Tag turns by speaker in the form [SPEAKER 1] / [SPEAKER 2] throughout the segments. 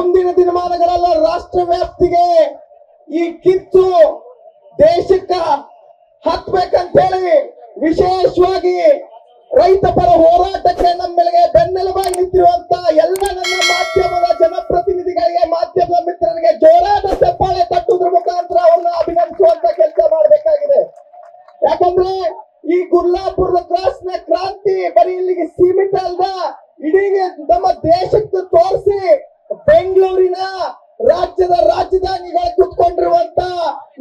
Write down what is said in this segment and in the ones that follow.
[SPEAKER 1] ಮುಂದಿನ ದಿನಮಾನಗಳೆಲ್ಲ ರಾಷ್ಟ್ರ ವ್ಯಾಪ್ತಿಗೆ ಈ ಕಿತ್ತು ದೇಶಕ್ಕ ಹತ್ಬೇಕಂತ ಹೇಳಿ ವಿಶೇಷವಾಗಿ ರೈತ ಪರ ಹೋರಾಟಕ್ಕೆ ನಮ್ಮೆಲೆಗೆ ಬೆನ್ನೆಲುಬಾಗಿ ನಿಂತಿರುವಂತ ಎಲ್ಲ ನನ್ನ ಮಾಧ್ಯಮದ ಜನಪ್ರತಿನಿಧಿಗಳಿಗೆ, ಮಾಧ್ಯಮದ ಮಿತ್ರರಿಗೆ ಜೋರಾದ ಚಪ್ಪಾಳೆ ತಟ್ಟುವುದ್ರ ಮುಖಾಂತರ ಅವ್ರನ್ನ ಅಭಿನಂದಿಸುವಂತ ಕೆಲಸ ಮಾಡಬೇಕಾಗಿದೆ. ಯಾಕಂದ್ರೆ ಈ ಗುರ್ಲಾಪುರದ ಕ್ರಾಸ್ನ ಕ್ರಾಂತಿ ಬರೀ ಇಲ್ಲಿಗೆ ಸೀಮಿತ ಅಲ್ದ ಇಡೀ ನಮ್ಮ ದೇಶಕ್ಕೆ ತೋರಿಸಿ ಬೆಂಗಳೂರಿನ ರಾಜ್ಯದ ರಾಜಧಾನಿಗಳು ಕುತ್ಕೊಂಡಿರುವಂತ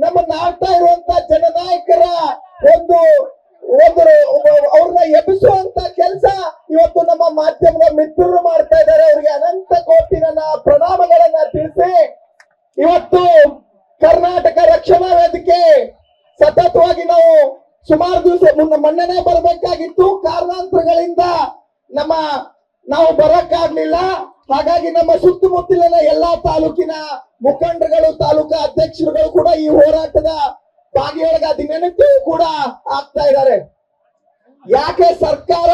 [SPEAKER 1] ನಮ್ಮ ನಾಡ್ತಾ ಇರುವಂತ ಜನನಾಯಕರ ಒಂದು ಒಂದು ಅವ್ರನ್ನ ಎಬ್ಬಿಸುವಂತ ಕೆಲಸ ಇವತ್ತು ನಮ್ಮ ಮಾಧ್ಯಮದ ಮಿತ್ರರು ಮಾಡ್ತಾ ಇದ್ದಾರೆ. ಅವರಿಗೆ ಅನಂತ ಕೋಟಿ ನನ್ನ ಪ್ರಣಾಮಗಳನ್ನ ತಿಳಿಸಿ ಇವತ್ತು ಕರ್ನಾಟಕ ರಕ್ಷಣಾ ವೇದಿಕೆ ಸತತವಾಗಿ ನಾವು ಸುಮಾರು ದಿವಸ ಮುನ್ನ ಮನ್ನಣೆ ಬರಬೇಕಾಗಿತ್ತು. ಕಾರಣಾಂತರಗಳಿಂದ ನಮ್ಮ ನಾವು ಬರಕ್ಕಾಗ್ಲಿಲ್ಲ. ಹಾಗಾಗಿ ನಮ್ಮ ಸುತ್ತಮುತ್ತಲಿನ ಎಲ್ಲಾ ತಾಲೂಕಿನ ಮುಖಂಡರುಗಳು, ತಾಲೂಕಾ ಅಧ್ಯಕ್ಷರುಗಳು ಕೂಡ ಈ ಹೋರಾಟದ ಭಾಗಿಯೊಳಗ ದಿನನಿತ್ಯ ಕೂಡ ಆಗ್ತಾ ಇದ್ದಾರೆ. ಯಾಕೆ ಸರ್ಕಾರ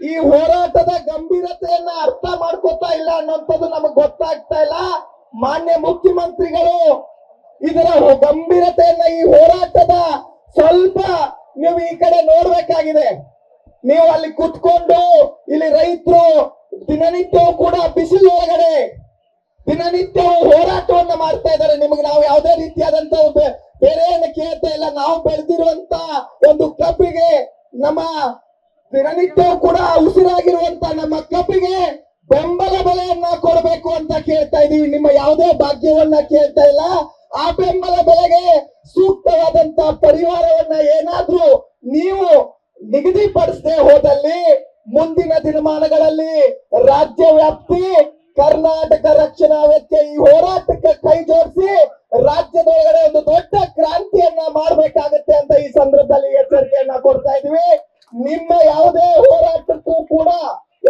[SPEAKER 1] ಈ ಹೋರಾಟದ ಗಂಭೀರತೆಯನ್ನ ಅರ್ಥ ಮಾಡ್ಕೋತಾ ಇಲ್ಲ ಅನ್ನೋಂಥದ್ದು ನಮಗ್ ಗೊತ್ತಾಗ್ತಾ ಇಲ್ಲ. ಮಾನ್ಯ ಮುಖ್ಯಮಂತ್ರಿಗಳು ಇದರ ಗಂಭೀರತೆಯನ್ನ ಈ ಹೋರಾಟದ ಸ್ವಲ್ಪ ನೀವು ಈ ಕಡೆ ನೋಡ್ಬೇಕಾಗಿದೆ. ನೀವು ಅಲ್ಲಿ ಕುತ್ಕೊಂಡು ಇಲ್ಲಿ ರೈತರು ದಿನನಿತ್ಯವೂ ಕೂಡ ಬಿಸಿಲು ಒಳಗಡೆ ದಿನನಿತ್ಯ ಹೋರಾಟವನ್ನ ಮಾಡ್ತಾ ಇದ್ದಾರೆ. ನಿಮಗೆ ನಾವು ಯಾವುದೇ ರೀತಿಯಾದಂತ ಬೆ- ಬೇರೆ ಏನು ಕೇಳ್ತಾ ಇಲ್ಲ. ನಾವು ಬೆಳೆದಿರುವಂತ ಒಂದು ಕಬ್ಬಿಗೆ ನಮ್ಮ ದಿನನಿತ್ಯವೂ ಕೂಡ ಉಸಿರಾಗಿರುವಂತ ನಮ್ಮ ಕಬ್ಬಿಗೆ ಬೆಂಬಲ ಬೆಲೆಯನ್ನ ಕೊಡಬೇಕು ಅಂತ ಕೇಳ್ತಾ ಇದೀವಿ. ನಿಮ್ಮ ಯಾವುದೇ ಭಾಗ್ಯವನ್ನ ಕೇಳ್ತಾ ಇಲ್ಲ. ಆ ಬೆಂಬಲ ಬೆಲೆಗೆ ಸೂಕ್ತವಾದಂತ ಪರಿವಾರವನ್ನ ಏನಾದ್ರೂ ನೀವು ನಿಗದಿಪಡಿಸದೆ ಹೋದಲ್ಲಿ ಮುಂದಿನ ದಿನಮಾನಗಳಲ್ಲಿ ರಾಜ್ಯ ವ್ಯಾಪ್ತಿ, ಕರ್ನಾಟಕ ರಕ್ಷಣಾ ವೆಚ್ಚ ಈ ಹೋರಾಟಕ್ಕೆ ಕೈ ಜೋಡಿಸಿ ರಾಜ್ಯದೊಳಗಡೆ ಒಂದು ದೊಡ್ಡ ಕ್ರಾಂತಿಯನ್ನ ಮಾಡಬೇಕಾಗತ್ತೆ ಅಂತ ಈ ಸಂದರ್ಭದಲ್ಲಿ ಎಚ್ಚರಿಕೆಯನ್ನ ಕೊಡ್ತಾ ಇದೀವಿ ನಿಮ್ಮ ಯಾವುದೇ ಹೋರಾಟಕ್ಕೂ ಕೂಡ,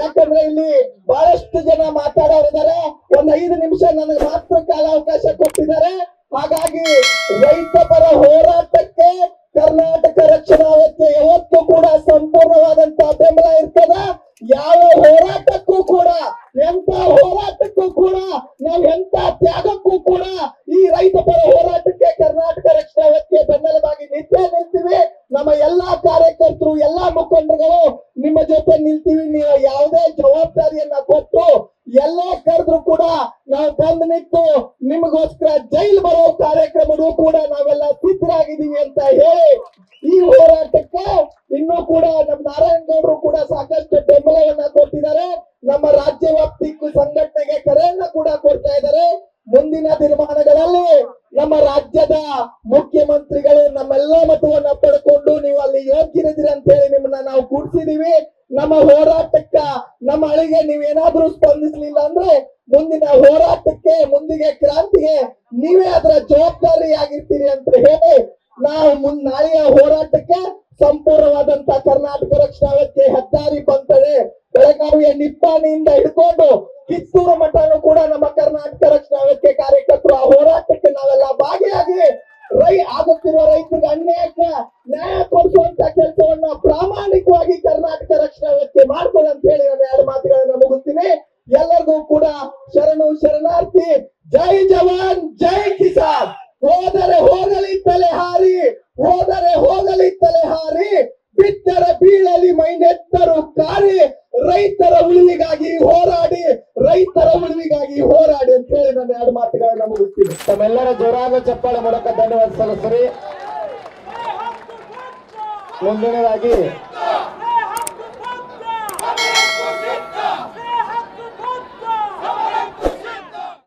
[SPEAKER 1] ಯಾಕಂದ್ರೆ ಇಲ್ಲಿ ಬಹಳಷ್ಟು ಜನ ಮಾತಾಡೋರಿದ್ದಾರೆ. ಒಂದ್ ಐದು ನಿಮಿಷ ನನಗೆ ಮಾತ್ರ ಕಾಲಾವಕಾಶ ಕೊಟ್ಟಿದ್ದಾರೆ. ಹಾಗಾಗಿ ರೈತ ಪರ ಹೋರಾಟಕ್ಕೆ ಕರ್ನಾಟಕ ರಕ್ಷಣಾ ವೇದಿಕೆ ಯಾವತ್ತೂ ಕೂಡ ಸಂಪೂರ್ಣವಾದಂತ ಬೆಂಬಲ ಇರ್ತದ. ಯಾವ ಹೋರಾಟಕ್ಕೂ ಕೂಡ ಎಂತ ಹೋರಾಟಕ್ಕೂ ಕೂಡ, ನಾವು ಎಂತ ತ್ಯಾಗಕ್ಕೂ ಕೂಡ ಈ ರೈತ ಪರ ಹೋರಾಟಕ್ಕೆ ಕರ್ನಾಟಕ ರಕ್ಷಣಾ ವೇದಿಕೆ ಬೆನ್ನೆಲುಬಾಗಿ ನಿಂತೇ ನಿಲ್ತೀವಿ ನಮ್ಮ ಎಲ್ಲಾ ಕಾರ್ಯಕರ್ತರು, ಎಲ್ಲಾ ಮುಖಂಡರುಗಳು ನಿಮ್ಮ ಜೊತೆ ನಿಲ್ತೀವಿ. ನೀವು ಯಾವುದೇ ಜವಾಬ್ದಾರಿಯನ್ನ ಕೊಟ್ಟು ಎಲ್ಲ ಕರೆದ್ರು ಕೂಡ ನಾವು ಬಂದ್ ನಿಂತು ನಿಮಗೋಸ್ಕರ ಜೈಲ್ ಬರೋ ಕಾರ್ಯಕ್ರಮಗಳು ಕೂಡ ನಾವೆಲ್ಲ ಸಿದ್ಧರಾಗಿದ್ದೀವಿ ಅಂತ ಹೇಳಿ ಈ ಹೋರಾಟಕ್ಕೆ ಇನ್ನೂ ಕೂಡ ನಮ್ಮ ನಾರಾಯಣ ಗೌಡರು ಕೂಡ ಸಾಕಷ್ಟು ಬೆಂಬಲವನ್ನ ಕೊಟ್ಟಿದ್ದಾರೆ. ನಮ್ಮ ರಾಜ್ಯ ವ್ಯಾಪ್ತಿ ಸಂಘಟನೆಗೆ ಕರೆಯನ್ನ ಕೂಡ ಕೊಡ್ತಾ ಇದ್ದಾರೆ. ಮುಂದಿನ ದಿನಮಾನಗಳಲ್ಲಿ ನಮ್ಮ ರಾಜ್ಯದ ಮುಖ್ಯಮಂತ್ರಿಗಳು ನಮ್ಮೆಲ್ಲ ಮತವನ್ನ ಪಡ್ಕೊಂಡು ನೀವು ಅಲ್ಲಿ ಯೋಗ್ಯರಿದ್ದೀರಿ ಅಂತ ಹೇಳಿ ನಿಮ್ಮನ್ನ ನಾವು ಕೂಡ್ಸಿದೀವಿ ನಮ್ಮ ಹೋರಾಟಕ್ಕ ನಮ್ಮ ಅಳಿಗೆ ನೀವೇನಾದ್ರೂ ಸ್ಪಂದಿಸ್ಲಿಲ್ಲ ಅಂದ್ರೆ ಮುಂದಿನ ಹೋರಾಟಕ್ಕೆ, ಮುಂದಿಗೆ ಕ್ರಾಂತಿಗೆ ನೀವೇ ಅದರ ಜವಾಬ್ದಾರಿ ಆಗಿರ್ತೀರಿ ಅಂತ ಹೇಳಿ ನಾವು ಮುಂದ್ ನಾಳೆಯ ಹೋರಾಟಕ್ಕೆ ಸಂಪೂರ್ಣವಾದಂತ ಕರ್ನಾಟಕ ರಕ್ಷಣಾ ವೇದಿಕೆ ಹೆದ್ದಾರಿ ಬಂತಡೆ ಬೆಳಗಾವಿಯ ನಿಪ್ಪಾಣಿಯಿಂದ ಹಿಡ್ಕೊಂಡು ಕಿತ್ತೂರು ಮಠನು ಕೂಡ ನಮ್ಮ ಕರ್ನಾಟಕ ರಕ್ಷಣಾ ವೇದಿಕೆ ಕಾರ್ಯಕರ್ತರು ಆ ಹೋರಾಟಕ್ಕೆ ನಾವೆಲ್ಲ ಭಾಗಿಯಾಗಿ ರೈ, ಆಗುತ್ತಿರುವ ರೈತರಿಗೆ ಅನ್ಯಾಯಕ್ಕೆ ನ್ಯಾಯ ಕೊಡಿಸುವಂತ ಕೆಲಸವನ್ನ ಪ್ರಾಮಾಣಿಕವಾಗಿ ಕರ್ನಾಟಕ ರಕ್ಷಣಾ ವ್ಯಕ್ತಿ ಮಾಡ್ಕೊಳ್ಳಿ ಅಂತ ಹೇಳಿ ನಾನು ಎರಡು ಮಾತುಗಳನ್ನ ಮುಗಿಸ್ತೀನಿ. ಎಲ್ಲರಿಗೂ ಕೂಡ ಶರಣು ಶರಣಾರ್ಥಿ, ಜೈ ಜವಾನ್, ಜೈ ಕಿಸಾನ್. ಹೋದರೆ ಹೋಗಲಿ ತಲೆ ಹಾರಿ, ಹೋದರೆ ಹೋಗಲಿ ತಲೆ ಹಾರಿ. ಬಿತ್ತರ ಬೀಳಲಿ ಮೈನೆತ್ತರು ಕಾರಿ. ರೈತರ ಉಳಿವಿಗಾಗಿ ಹೋರಾಡಿ, ರೈತರ ಉಳಿವಿಗಾಗಿ ಹೋರಾಡಿ ಅಂತ ಹೇಳಿ ನಾನು ಎರಡು ಮಾತುಗಳನ್ನ ಮುಗಿಸ್ತೀನಿ.
[SPEAKER 2] ತಮ್ಮೆಲ್ಲರ ಜೋರಾದ ಚಪ್ಪಾಳೆ ಮೂಲಕ ಧನ್ಯವಾದ ಸಲ್ಲಿಸ್ರಿ. 准备来去。